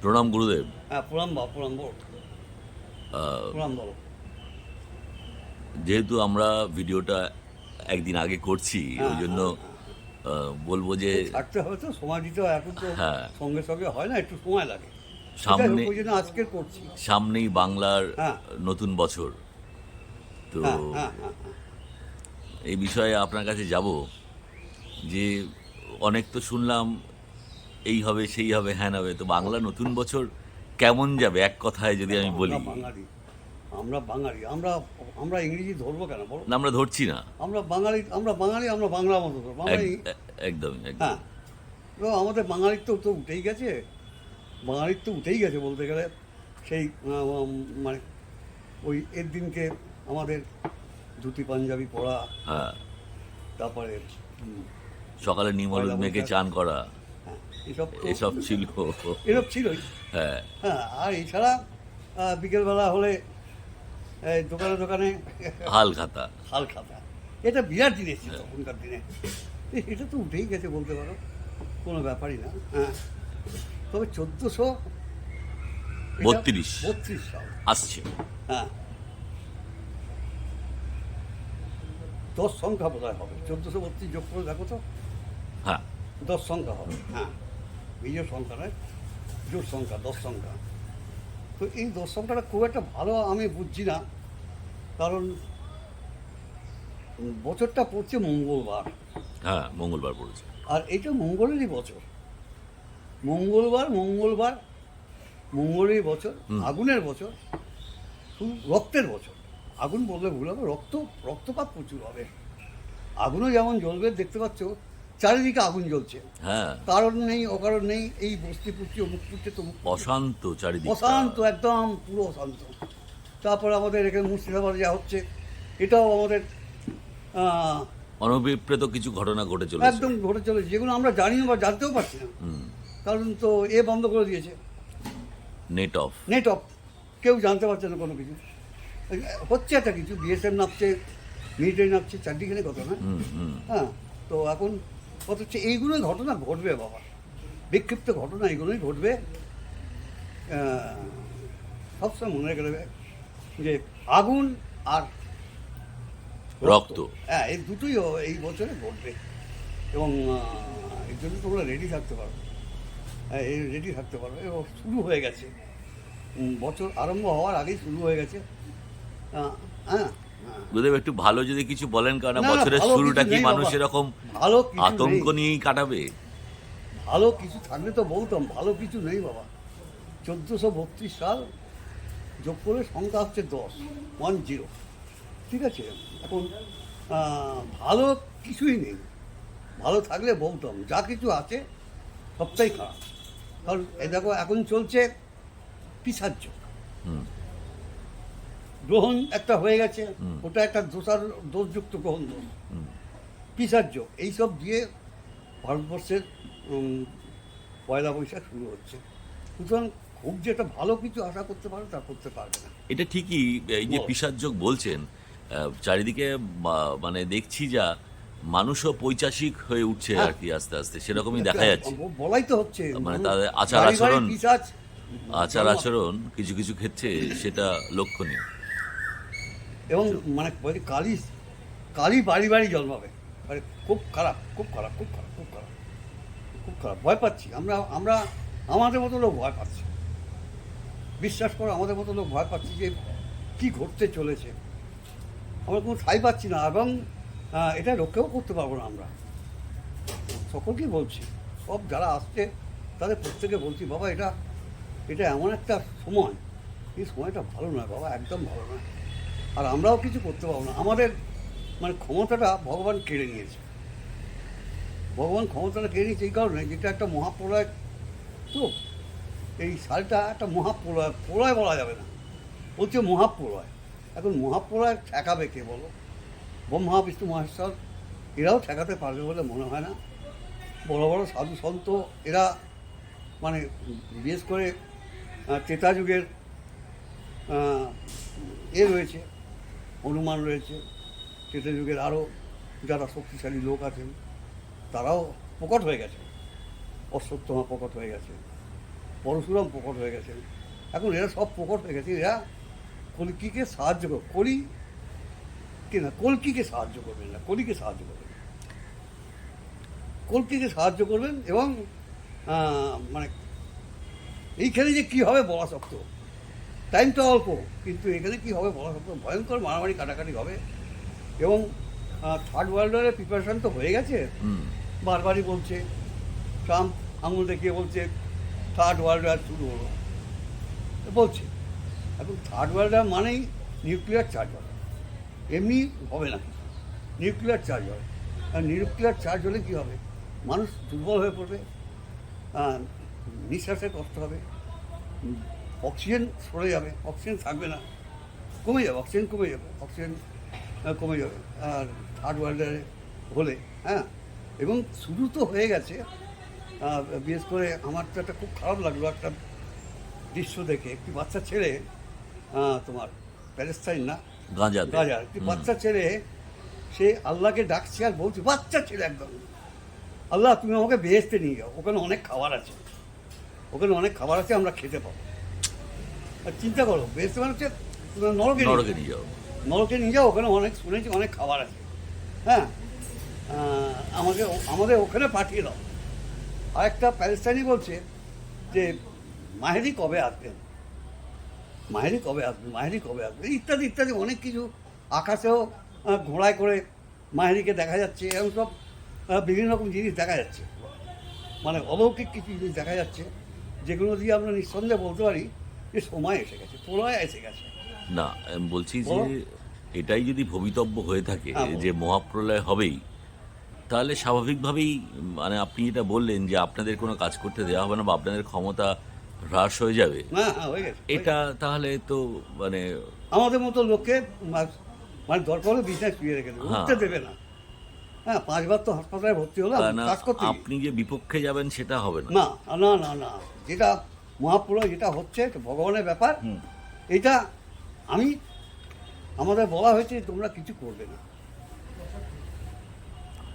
প্রণাম গুরুদেব হ্যাঁ প্রণাম প্রণাম প্রণাম যেহেতু আমরা ভিডিওটা একদিন আগে করছি ওই জন্য বলব যে থাকতে হবে তো সময় দিতে হয় এখন তো হ্যাঁ। সঙ্গে সঙ্গে হয় না একটু সময় লাগে সামনে আজকের করছি সামনেই বাংলার হ্যাঁ। নতুন বছর তো হ্যাঁ হ্যাঁ হ্যাঁ হ্যাঁ। এই বিষয়ে আপনার কাছে যাব যে অনেক তো শুনলাম এই হবে সেই হবে হ্যান হবে। তো বাংলা নতুন বছর কেমন যাবে? এক কথায় যদি আমি বলি। আমরা বাঙালি। আমরা বাঙালি। আমরা আমরা ইংরেজি ধরবো কেন বলো? না আমরা ধরছি না। আমরা বাঙালি আমরা বাঙালি আমরা বাংলা মতো বাঙালি একদমই একদম হ্যাঁ। তো আমাদের বাঙালির তো তো উঠেই গেছে। বাঙালির তো উঠেই গেছে বলতে গেলে। সেই মানে ওই এর দিনকে আমাদের ধুতি পাঞ্জাবি পরা হ্যাঁ। তারপরে সকালে নিম হলুদ মেখে চান করা। হ্যাঁ, এসব এসব ছিল। এসব ছিলই। হ্যাঁ। হ্যাঁ আর এছাড়া বিকেলবেলা হলে দোকানে দোকানে হাল খাতা। হাল খাতা। এটা বিরাট জিনিস ছিল তখনকার দিনে। এটা তো উঠেই গেছে বলতে পারো। কোনো ব্যাপারই না হ্যাঁ। তবে চোদ্দোশো বত্রিশ। বত্রিশ সাল। আসছে। হ্যাঁ। দশ সংখ্যা বোধহয় হবে। চোদ্দোশো বত্রিশ যোগ করে দেখো তো। হ্যাঁ। দশ সংখ্যা হবে। হ্যাঁ। বিজয় সংখ্যা নয় জোট সংখ্যা দশ সংখ্যা। তো এই দশ সংখ্যাটা খুব একটা ভালো আমি বুঝছি না। কারণ বছরটা পড়ছে মঙ্গলবার। হ্যাঁ মঙ্গলবার পড়েছে। আর এটা মঙ্গলেরই বছর। মঙ্গলবার মঙ্গলবার মঙ্গলেরই বছর আগুনের বছর শুধু রক্তের বছর। আগুন বললে ভুল হবে রক্ত রক্তপাত প্রচুর হবে। আগুনও যেমন জ্বলবে দেখতে পাচ্ছ চারিদিকে আগুন জ্বলছে। হ্যাঁ। কারণ নেই অকারণ নেই এই বস্তি পুষ্টি অমুক পুষ্টি তমুক অশান্ত চারিদিকে অশান্ত একদম পুরো অশান্ত। তারপর আমাদের এখানে মুর্শিদাবাদে যা হচ্ছে এটাও আমাদের অনভিপ্রেত কিছু ঘটনা ঘটে চলেছে। একদম ঘটে চলেছে যেগুলো আমরা জানি না বা জানতেও পারছি না। কারণ তো এ বন্ধ করে দিয়েছে। Net off. নেট অফ কেউ জানতে পারছে না কোনো কিছু। হচ্ছে একটা কিছু বিএসএফ নামছে মিলিটারি নামছে চারদিকে কথা না হুম হুম। হ্যাঁ তো এখন কত হচ্ছে এইগুলোই ঘটনা ঘটবে বাবা। বিক্ষিপ্ত ঘটনা এগুলোই ঘটবে। সবসময় মনে রেখে দেবে যে আগুন আর রক্ত। হ্যাঁ এই দুটোই এই বছরে ঘটবে। এবং এর জন্য তোমরা রেডি থাকতে পারো। হ্যাঁ এই রেডি থাকতে পারো। এবং শুরু হয়ে গেছে। বছর আরম্ভ হওয়ার আগেই শুরু হয়ে গেছে। গুরুদেব একটু ভালো যদি কিছু বলেন কারণ বছরের শুরুটা কি মানুষ এরকম ভালো আতঙ্ক নিয়েই কাটাবে? ভালো কিছু থাকলে তো বলতাম ভালো কিছু নেই বাবা। চোদ্দোশো বত্রিশ সাল যোগ করে সংখ্যা হচ্ছে দশ ওয়ান জিরো ঠিক আছে? এখন ভালো কিছুই নেই। ভালো থাকলে বলতাম যা কিছু আছে সবটাই খারাপ। কারণ এই দেখো এখন চলছে পিসার যোগ। গ্রহণ একটা হয়ে গেছে। ওটা একটা দোষার দোষযুক্ত গ্রহণ দোষ হুম। পিসার যোগ এইসব দিয়ে ভারতবর্ষের পয়লা বৈশাখ শুরু হচ্ছে। সুতরাং খুব যেটা ভালো কিছু আশা করতে পারে তা করতে পারবে না। এটা ঠিকই এই যে। পিসার্যোগ বলছেন চারিদিকে মানে দেখছি যা মানুষও পৈচাসিক হয়ে উঠছে হ্যাঁ। আর কি আস্তে আস্তে সেরকমই দেখা যাচ্ছে। বলাই তো হচ্ছে। মানে তাদের আচার আচরণ- পিশাচ আচার আচরণ কিছু কিছু ক্ষেত্রে সেটা লক্ষণীয়। এবং মানে বলছি কালি কালি বাড়ি বাড়ি জন্মাবে মানে খুব খারাপ খুব খারাপ খুব খারাপ খুব খারাপ। খুব খারাপ, ভয় পাচ্ছি। আমরা আমরা, আমাদের মতো লোক ভয় পাচ্ছি। বিশ্বাস করো, আমাদের মতো লোক ভয় পাচ্ছি যে কি ঘটতে চলেছে। আমরা কোনো ঠাই পাচ্ছি না এবং এটা রক্ষাও করতে পারব না আমরা। সকলকেই বলছি, সব যারা আসছে, তাদের প্রত্যেকে বলছি, বাবা, এটা এটা এমন একটা সময়। এই সময়টা ভালো নয়, বাবা, একদম ভালো নয়। আর আমরাও কিছু করতে পারব না। আমাদের মানে ক্ষমতাটা ভগবান কেড়ে নিয়েছে। ভগবান ক্ষমতাটা কেড়ে নিয়েছে এই কারণে যেটা একটা মহাপ্রলয় তো, এই সালটা একটা মহাপ্রলয়, প্রলয় বলা যাবে না। বলছে মহাপ্রলয়। এখন মহাপ্রলয় ঠেকাবে কে বলো? ব্রহ্মা, বিষ্ণু, মহেশ্বর, এরাও ঠেকাতে পারবে বলে মনে হয় না। বড় বড় সাধু সন্ত, এরা মানে বিশেষ করে যুগের এ রয়েছে। হনুমান রয়েছে। যুগের আরও যারা শক্তিশালী লোক আছেন, তারাও প্রকট হয়ে গেছে অশ্বত্থমা প্রকট হয়ে গেছে পরশুরাম প্রকট হয়ে গেছে এখন এরা সব প্রকট হয়ে গেছে, এরা কলকিকে সাহায্য কর, কলি কে না, কলকিকে সাহায্য করবেন না, কলিকে সাহায্য করবেন কলকিকে সাহায্য করবেন এবং মানে এইখানে যে কী হবে বলা শক্ত। টাইমটা অল্প কিন্তু এখানে কী হবে বলা শক্ত ভয়ঙ্কর মারামারি কাটাকাটি হবে। এবং থার্ড ওয়ার্ল্ড ওয়ারের প্রিপারেশন তো হয়ে গেছে। বারবারই বলছে ট্রাম্প আঙুল দেখিয়ে বলছে থার্ড ওয়ার্ল্ড ওয়ার শুরু হলো। বলছে এখন থার্ড ওয়ার্ল্ড ওয়ার মানেই নিউক্লিয়ার চার্জ হবে। এমনি হবে না। নিউক্লিয়ার চার্জ হবে। আর নিউক্লিয়ার চার্জ হলে কী হবে? মানুষ দুর্বল হয়ে পড়বে। আহ, নিঃশ্বাসের কষ্ট হবে। অক্সিজেন সরে যাবে অক্সিজেন থাকবে না। কমে যাবে অক্সিজেন কমে যাবে অক্সিজেন কমে যাবে। আর থার্ড ওয়ার্ল্ডের হলে হ্যাঁ? এবং শুরু তো হয়ে গেছে। বিশেষ করে আমার তো একটা খুব খারাপ লাগল একটা দৃশ্য দেখে একটি বাচ্চা ছেলে তোমার প্যালেস্তাইন না? গাঁজাতে গাজার একটি বাচ্চা ছেলে সে আল্লাহকে ডাকছে আর বলছে বাচ্চা ছেলে একদম। আল্লাহ তুমি আমাকে বেহেস্তে নিয়ে যাও। ওখানে অনেক খাবার আছে। ওখানে অনেক খাবার আছে আমরা খেতে পাবো। আর চিন্তা করো বেহেস্তে মানে হচ্ছে নরকে নিয়ে নরকে যাও। নিয়ে যাও। নরকে নিয়ে যাও ওখানে অনেক শুনেছি অনেক খাবার আছে। হ্যাঁ? আমাকে আমাদের ওখানে পাঠিয়ে দাও। আর একটা প্যালেস্তানি বলছে যে মাহেরি কবে আসবেন? মাহেরি কবে আসবেন? মাহেরি কবে আসবে ইত্যাদি ইত্যাদি অনেক কিছু আকাশেও ঘোড়ায় করে মাহেরিকে দেখা যাচ্ছে এরকম সব বিভিন্ন রকম জিনিস দেখা যাচ্ছে। মানে অলৌকিক কিছু জিনিস দেখা যাচ্ছে যেগুলো দিয়ে আমরা নিঃসন্দেহে বলতে পারি যে সময় এসে গেছে প্রলয় এসে গেছে। না আমি বলছি যে এটাই যদি ভবিতব্য হয়ে থাকে হ্যাঁ, যে মহাপ্রলয় হবেই তাহলে স্বাভাবিকভাবেই মানে আপনি এটা বললেন যে আপনাদের কোনো কাজ করতে দেওয়া হবে না বা আপনাদের ক্ষমতা হ্রাস হয়ে যাবে। হ্যাঁ এটা তাহলে তো মানে আমাদের মতো লোককে মানে দরকার হলে বিজনেস শুয়ে রেখে দেবে হ্যাঁ। উঠতে দেবে না। হ্যাঁ পাঁচবার তো হাসপাতালে ভর্তি হলাম আপনি যে বিপক্ষে যাবেন সেটা হবে না। না না না না যেটা মহাপ্রলয় যেটা হচ্ছে ভগবানের ব্যাপার। এটা আমি আমাদের বলা হয়েছে তোমরা কিছু করবে না।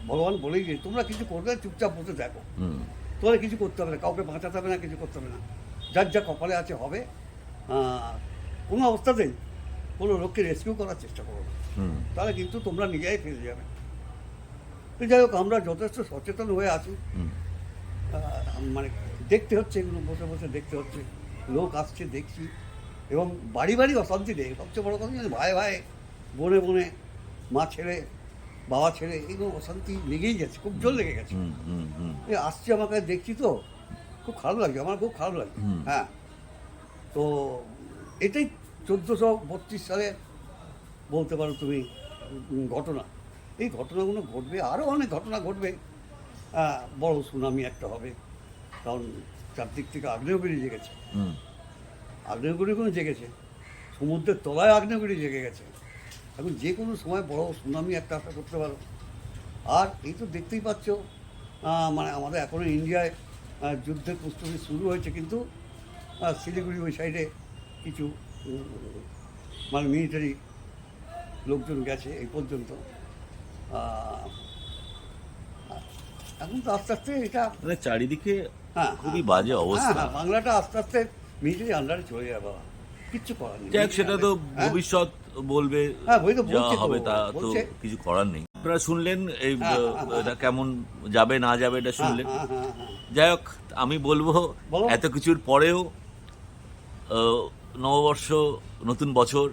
ভগবান বলেই যে তোমরা কিছু করবে চুপচাপ বসে দেখো। হুম। তোরা কিছু করতে হবে না কাউকে বাঁচাতে হবে না কিছু করতে হবে না। যার যা কপালে আছে হবে। কোনো অবস্থাতেই কোনো লোককে রেস্কিউ করার চেষ্টা করো না। তাহলে কিন্তু তোমরা নিজেই ফেলে যাবে। যাই হোক আমরা যথেষ্ট সচেতন হয়ে আছি। মানে দেখতে হচ্ছে এগুলো বসে বসে দেখতে হচ্ছে। লোক আসছে দেখছি। এবং বাড়ি বাড়ি অশান্তি নেই। সবচেয়ে বড় কথা ভাই ভাই বনে বনে মা ছেড়ে বাবা ছেড়ে এগুলো অশান্তি লেগেই গেছে খুব জোর লেগে গেছে। আসছে আমার কাছে দেখছি তো খুব খারাপ লাগছে আমার খুব খারাপ লাগছে। হ্যাঁ। তো এটাই চোদ্দোশো বত্রিশ সালে বলতে পারো তুমি ঘটনা। এই ঘটনাগুলো ঘটবে আরও অনেক ঘটনা ঘটবে। বড় সুনামি একটা হবে। কারণ চারদিক থেকে আগ্নেয়গিরি জেগেছে। আগ্নেয়গিরিগুলো জেগেছে। সমুদ্রের তলায় আগ্নেয়গিরি জেগে গেছে। এখন যে কোনো সময় বড় সুনামি একটা আশা করতে পারো। আর এই তো দেখতেই পাচ্ছ মানে আমাদের এখনও ইন্ডিয়ায় যুদ্ধের প্রস্তুতি শুরু হয়েছে কিন্তু শিলিগুড়ি ওই সাইডে কিছু মানে মিলিটারি লোকজন গেছে এই পর্যন্ত। এখন তো আস্তে আস্তে এটা মানে চারিদিকে হ্যাঁ খুবই হ্যাঁ, বাজে হ্যাঁ, অবস্থা। হ্যাঁ, বাংলাটা আস্তে আস্তে মিলিটারি আন্ডারে চলে যাবে বাবা। কিচ্ছু করার নেই। সেটা তো? ভবিষ্যৎ বলবে যা হবে তা তো কিছু করার নেই। আপনারা শুনলেন এই। এটা কেমন যাবে না যাবে এটা শুনলেন। যাই হোক আমি বলব এত কিছুর পরেও নববর্ষ নতুন বছর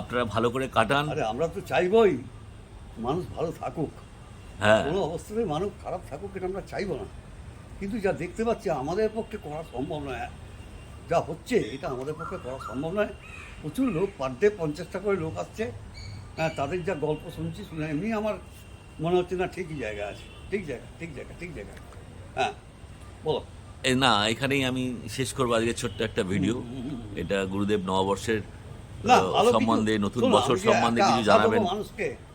আপনারা ভালো করে কাটান। আরে আমরা তো চাইবই মানুষ ভালো থাকুক। হ্যাঁ। কোনো অবস্থাতেই মানুষ খারাপ থাকুক এটা আমরা চাইব না। কিন্তু যা দেখতে পাচ্ছি আমাদের পক্ষে করা সম্ভব নয়। যা হচ্ছে এটা আমাদের পক্ষে করা সম্ভব নয়। প্রচুর লোক পার ডে পঞ্চাশটা করে লোক আসছে। হ্যাঁ তাদের যা গল্প শুনছি শুনে এমনি আমার মনে হচ্ছে না ঠিকই জায়গা আছে। ঠিক জায়গা ঠিক জায়গা ঠিক জায়গা হ্যাঁ বলো। না এখানেই আমি শেষ করব আজকে ছোট্ট একটা ভিডিও এটা গুরুদেব নববর্ষের সম্বন্ধে নতুন বছর সম্বন্ধে কিছু জানাবেন।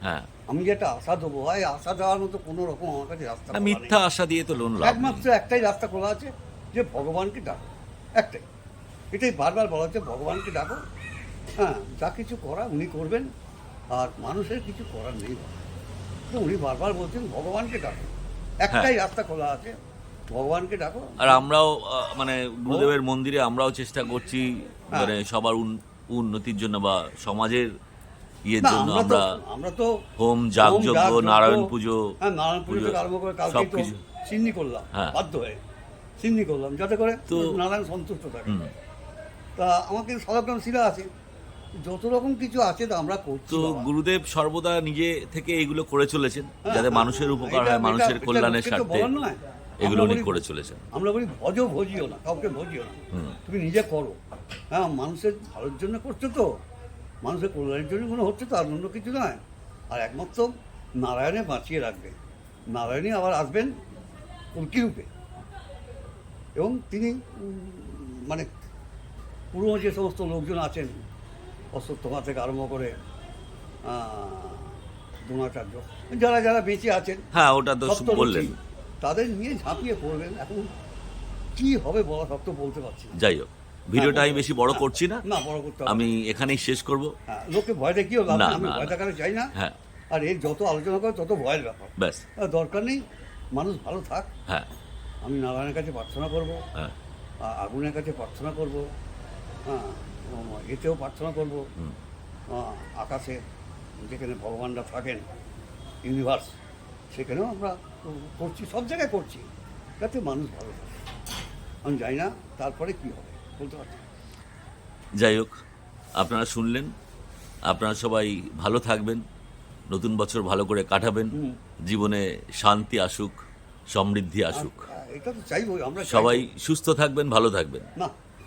হ্যাঁ। আমি যে একটা আশা দেবো ভাই আশা দেওয়ার মতো কোনো রকম আমার কাছে রাস্তা। মিথ্যা আশা দিয়ে তো লোন একমাত্র একটাই রাস্তা খোলা আছে যে ভগবানকে ডাকো একটাই। এটাই বারবার বলা হচ্ছে ভগবানকে ডাকো। হ্যাঁ যা কিছু করা উনি করবেন আর মানুষের কিছু করার নেই তো উনি বারবার বলছেন ভগবানকে ডাকো। একটাই রাস্তা খোলা আছে ভগবানকে ডাকো। আর আমরাও মানে গুরুদেবের মন্দিরে আমরাও চেষ্টা করছি হ্যাঁ। মানে সবার উন- উন্নতির জন্য বা সমাজের ইয়ের জন্য আমরা আমরা তো হোম যাগযজ্ঞ নারায়ণ পুজো হ্যাঁ নারায়ণ পুজো আরম্ভ করে কালকে তো সিন্নি করলাম হ্যাঁ। বাধ্য হয়ে। সিন্নি করলাম যাতে করে তো- নারায়ণ সন্তুষ্ট থাকে। তা আমাকে সাধারণ আছে। যত রকম কিছু আছে তা আমরা করছি তো গুরুদেব সর্বদা নিজে থেকে এইগুলো করে চলেছেন হ্যাঁ, যাতে হ্যাঁ, মানুষের উপকার হয় মানুষের কল্যাণের স্বার্থে এগুলো উনি করে চলেছেন। আমরা বলি ভজ ভজিও না কাউকে ভজিও না। তুমি নিজে করো। হ্যাঁ মানুষের ভালোর জন্য করছ তো। মানুষের কল্যাণের জন্য কোনো হচ্ছে তো আর অন্য কিছু নয়। আর একমাত্র নারায়ণে বাঁচিয়ে রাখবে নারায়ণই আবার আসবেন রূপে। এবং তিনি মানে পুরনো যে সমস্ত লোকজন আছেন অশ্বত্থমা থেকে আরম্ভ করে দ্রোণাচার্য যারা যারা বেঁচে আছেন হ্যাঁ ওটা তো বললেন। তাদের নিয়ে ঝাঁপিয়ে পড়বেন। এখন কি হবে বলা সত্ত্বেও বলতে পারছি যাই হোক। ভিডিওটা আমি বেশি বড় করছি না। না বড় করতে আমি এখানেই শেষ করব। হ্যাঁ, লোককে ভয় দেখিও লাভ না, আমি ভয় না। দেখাতে চাই না। হ্যাঁ। আর এর যত আলোচনা করে তত ভয়ের ব্যাপার। ব্যাস। দরকার নেই মানুষ ভালো থাক। হ্যাঁ। আমি নারায়ণের কাছে প্রার্থনা করব। হ্যাঁ। আগুনের কাছে প্রার্থনা করব। হ্যাঁ এতেও প্রার্থনা করব। আকাশে যেখানে ভগবানরা থাকেন ইউনিভার্স সেখানেও আমরা করছি সব জায়গায় করছি যাতে মানুষ ভালো থাকে। আমি জানি না তারপরে কি হবে। যাই হোক আপনারা শুনলেন আপনারা সবাই ভালো থাকবেন নতুন বছর ভালো করে কাটাবেন জীবনে শান্তি আসুক সমৃদ্ধি আসুক। চাইব। সবাই সুস্থ থাকবেন ভালো থাকবেন।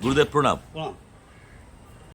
গুরুদেব প্রণাম। প্রণাম।